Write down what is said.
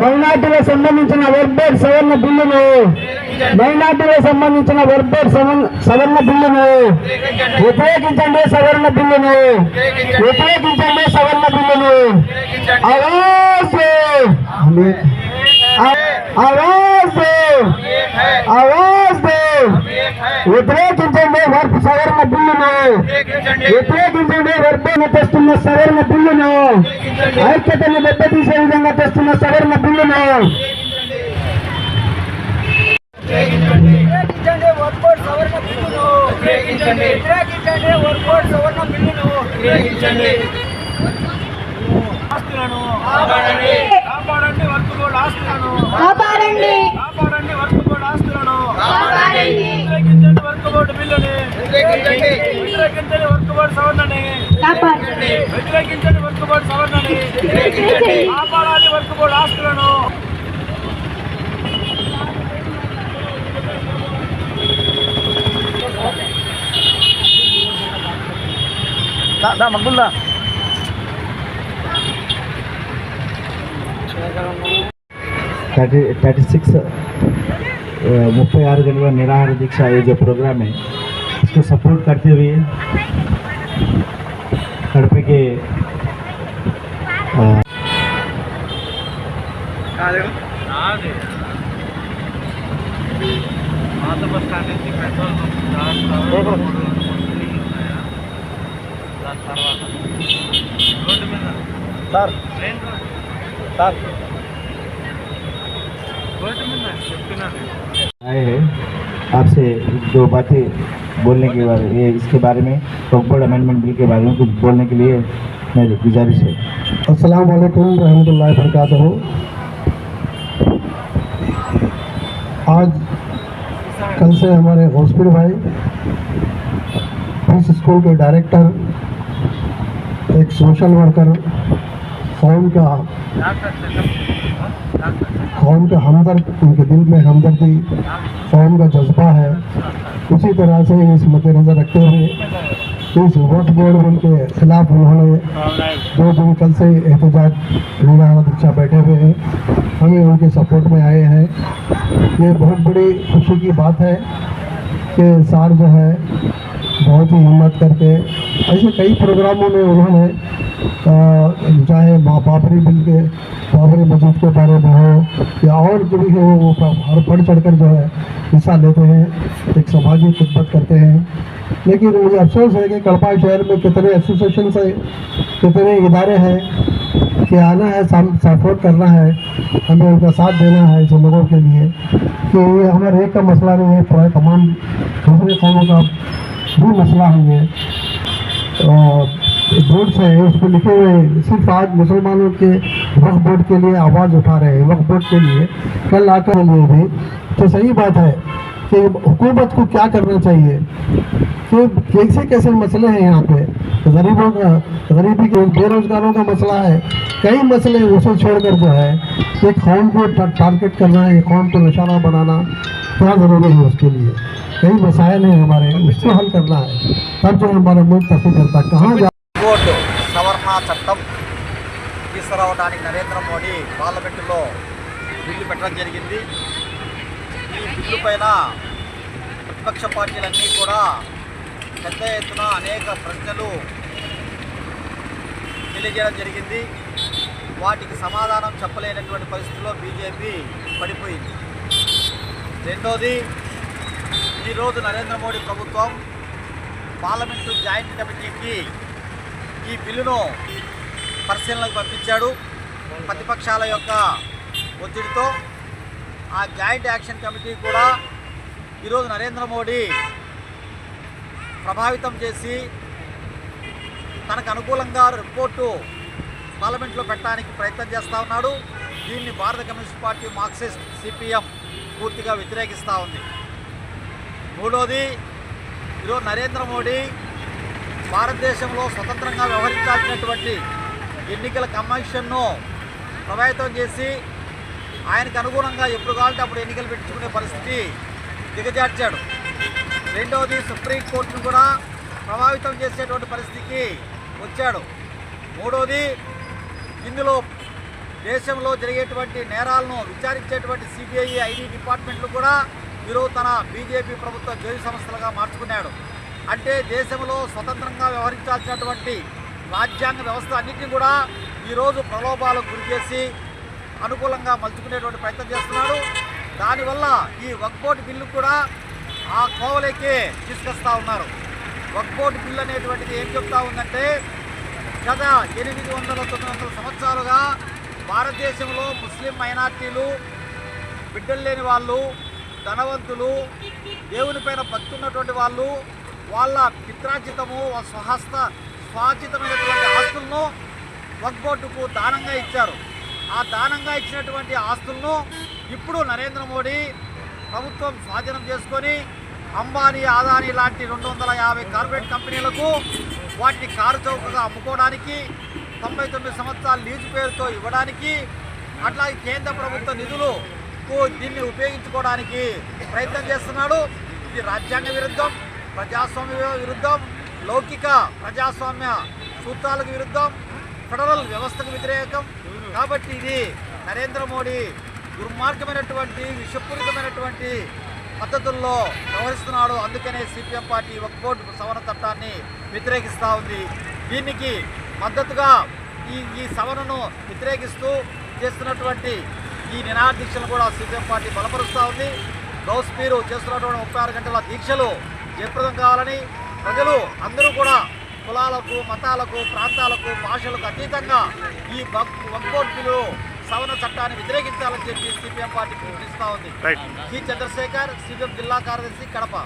మైనార్టీలకు సంబంధించిన వర్బేట్ సవరణ బిల్లును మైనార్టీలకు సంబంధించిన వర్బేట్ సవర్ణ బిల్లును వ్యతిరేకించండి సవరణ బిల్లును వ్యతిరేకించండి సవరణ బిల్లును ఆవాజ్ దో. ఆ- వ్యతిరేకించండి వర్ప సవరణ బిల్లును వ్యతిరేకించండి వర్బేను తెస్తున్న సవరణ బిల్లును ఐక్యతను దెబ్బతీసే విధంగా తెస్తున్న సవర్ణ బిల్లును వ్యతిరేకించండి వర్కౌట్ సవరణ బిల్లును వ్యతిరేకించండి వ్యతిరేకించండి వర్కౌట్ సవరణ బిల్లును వ్యతిరేకించండి ఆస్తులను కాపాడండి. కాపాడండి. వర్కౌట్ ఆస్తులను కాపాడండి. కాపాడండి. వర్కౌట్ ఆస్తులను కాపాడండి వ్యతిరేకించండి వర్కౌట్ బిల్లుని వ్యతిరేకించండి వ్యతిరేకించండి వర్కౌట్ సవరణని కాపాడండి వ్యతిరేకించండి వర్కౌట్ సవరణని వ్యతిరేకించండి. కాపాడాలి వర్కౌట్ ఆస్తులను మగ్గుల్లా थर्टी थर्टी सिक्स मुफ्ई आर गंटल निराहार दीक्षा ये जो प्रोग्राम है इसको सपोर्ट करते हुए sir main road sir road మీద చెప్పినాను आए हैं आपसे दो बातें बोलने के बारे ये इसके बारे में प्रॉपर अमेंडमेंट बिल के बारे में कुछ बोलने के लिए मेरी गुजारिश है अस्सलाम वालेकुम रहमतुल्लाहि वबरकातुहू आज कल से हमारे हॉस्पिटल भाई इस स्कूल के डायरेक्टर एक सोशल वर्कर कौम का कौम का हमदर्द, उनके दिल में हमदर्दी कौम का जज्बा है। उसी तरह से इस मद्देनज़र रखते हुए इस वोट बोर्ड उनके खिलाफ उन्होंने दो दिन कल से एहतजाज निगाह बैठे हुए हैं। हमें उनके सपोर्ट में आए हैं। ये बहुत बड़ी खुशी की बात है कि सार जो है बहुत ही हिम्मत करके, ऐसे कई प्रोग्रामों में उन्होंने चाहे बाबरी बिल के, बाबरी मस्जिद के बारे में हो, या और जो भी हो, वो हर बढ़ चढ़ कर जो है, हिस्सा लेते हैं, एक समाजी खिदमत करते हैं। लेकिन मुझे अफसोस है कि कड़पा शहर में कितने एसोसिएशन है, कितने इदारे हैं, कि आना है सपोर्ट करना है, हमें उनका साथ देना है ऐसे लोगों के लिए। कि ये हमारे एक का मसला नहीं है, पूरा तमाम दूसरे कौमों का भी मसला है। ये बोर्ड है उस पर लिखे हुए सिर्फ़ आज मुसलमानों के वक्त बोर्ड के लिए आवाज़ उठा रहे हैं वक्त बोर्ड के लिए। कल आकर लिए भी तो सही बात है। कि हुकूमत को क्या करना चाहिए कि कैसे कैसे मसले हैं यहाँ पे गरीबों का गरीबी के बेरोजगारों का मसला है कई मसले उसे छोड़कर जो है एक कौम को टा- टारगेट करना है कौम को निशाना बनाना क्या ज़रूरी है उसके लिए कई मसाइल हैं हमारे उसको हल करना है तब जो हमारा मुल्क तरक्की करता है। कहाँ जा బోర్డు సవరణ చట్టం తీసుకురావడానికి నరేంద్ర మోడీ పార్లమెంటులో బిల్లు పెట్టడం జరిగింది ఈ బిల్లు పైన విపక్ష పార్టీలన్నీ కూడా పెద్ద ఎత్తున అనేక ప్రశ్నలు తెలియజేయడం జరిగింది. వాటికి సమాధానం చెప్పలేనటువంటి పరిస్థితిలో బీజేపీ పడిపోయింది. రెండోది ఈరోజు నరేంద్ర మోడీ ప్రభుత్వం పార్లమెంటు జాయింట్ కమిటీకి ఈ బిల్లును పరిశీలనకు పంపించాడు. ప్రతిపక్షాల యొక్క ఒత్తిడితో ఆ జాయింట్ యాక్షన్ కమిటీ కూడా ఈరోజు నరేంద్ర మోడీ ప్రభావితం చేసి తనకు అనుకూలంగా రిపోర్టు పార్లమెంట్లో పెట్టడానికి ప్రయత్నం చేస్తూ ఉన్నాడు. దీన్ని భారత కమ్యూనిస్ట్ పార్టీ మార్క్సిస్ట్ సిపిఎం పూర్తిగా వ్యతిరేకిస్తూ ఉంది. మూడోది ఈరోజు నరేంద్ర మోడీ భారతదేశంలో స్వతంత్రంగా వ్యవహరించాల్సినటువంటి ఎన్నికల కమిషన్ను ప్రభావితం చేసి ఆయనకు అనుగుణంగా ఎప్పుడు కావాలంటే అప్పుడు ఎన్నికలు పెట్టించుకునే పరిస్థితి దిగజార్చాడు. రెండవది సుప్రీంకోర్టును కూడా ప్రభావితం చేసేటువంటి పరిస్థితికి వచ్చాడు. మూడవది ఇందులో దేశంలో జరిగేటువంటి నేరాలను విచారించేటువంటి సిబిఐ ఐడి డిపార్ట్మెంట్లు కూడా ఈరోజు తన బీజేపీ ప్రభుత్వ జోయి సంస్థలుగా మార్చుకున్నాడు. అంటే దేశంలో స్వతంత్రంగా వ్యవహరించాల్సినటువంటి రాజ్యాంగ వ్యవస్థ అన్నింటినీ కూడా ఈరోజు ప్రలోభాలకు గురి చేసి అనుకూలంగా మలుచుకునేటువంటి ప్రయత్నం చేస్తున్నాడు దానివల్ల ఈ వక్బోర్డు బిల్లు కూడా ఆ కోవలేకే తీసుకొస్తా ఉన్నారు. వక్బోర్డు బిల్లు అనేటువంటిది ఏం చెప్తా ఉందంటే గత ఎనిమిది వందల తొమ్మిది వందల సంవత్సరాలుగా భారతదేశంలో ముస్లిం మైనార్టీలు బిడ్డలు లేని వాళ్ళు ధనవంతులు దేవునిపైన పైన ఉన్నటువంటి వాళ్ళు వాళ్ళ పిత్రాజితము స్వహస్త స్వార్జితమైనటువంటి ఆస్తులను వక్బోర్డుకు దానంగా ఇచ్చారు. ఆ దానంగా ఇచ్చినటువంటి ఆస్తులను ఇప్పుడు నరేంద్ర మోడీ ప్రభుత్వం స్వాధీనం చేసుకొని అంబానీ ఆదానీ లాంటి రెండు వందల యాభై కార్పొరేట్ కంపెనీలకు వాటిని కారు చౌకగా అమ్ముకోవడానికి తొంభై తొమ్మిది సంవత్సరాల లీజు పేరుతో ఇవ్వడానికి అట్లాగే కేంద్ర ప్రభుత్వ నిధులు దీన్ని ఉపయోగించుకోవడానికి ప్రయత్నం చేస్తున్నాడు. ఇది రాజ్యాంగ విరుద్ధం ప్రజాస్వామ్య విరుద్ధం లౌకిక ప్రజాస్వామ్య సూత్రాలకు విరుద్ధం ఫెడరల్ వ్యవస్థకు వ్యతిరేకం. కాబట్టి ఇది నరేంద్ర మోడీ దుర్మార్గమైనటువంటి విషపూరితమైనటువంటి పద్ధతుల్లో వ్యవహరిస్తున్నాడు అందుకనే సిపిఎం పార్టీ ఒక బోర్డు సవరణ చట్టాన్ని వ్యతిరేకిస్తూ ఉంది. దీనికి మద్దతుగా ఈ ఈ సవరణను వ్యతిరేకిస్తూ చేస్తున్నటువంటి ఈ నినాదీక్షను కూడా సిపిఎం పార్టీ బలపరుస్తూ ఉంది. గౌస్ మీరు చేస్తున్నటువంటి ముప్పై ఆరు గంటల దీక్షలు జయప్రదం కావాలని ప్రజలు అందరూ కులాలకు మతాలకు ప్రాంతాలకు భాషలకు అతీతంగా ఈ వక్బోర్డ్ బిల్లు సవరణ చట్టాన్ని వ్యతిరేకించాలని చెప్పి సిపిఎం పార్టీ పిలుపునిస్తూ ఉంది. సి చంద్రశేఖర్ సిపిఎం జిల్లా కార్యదర్శి కడప.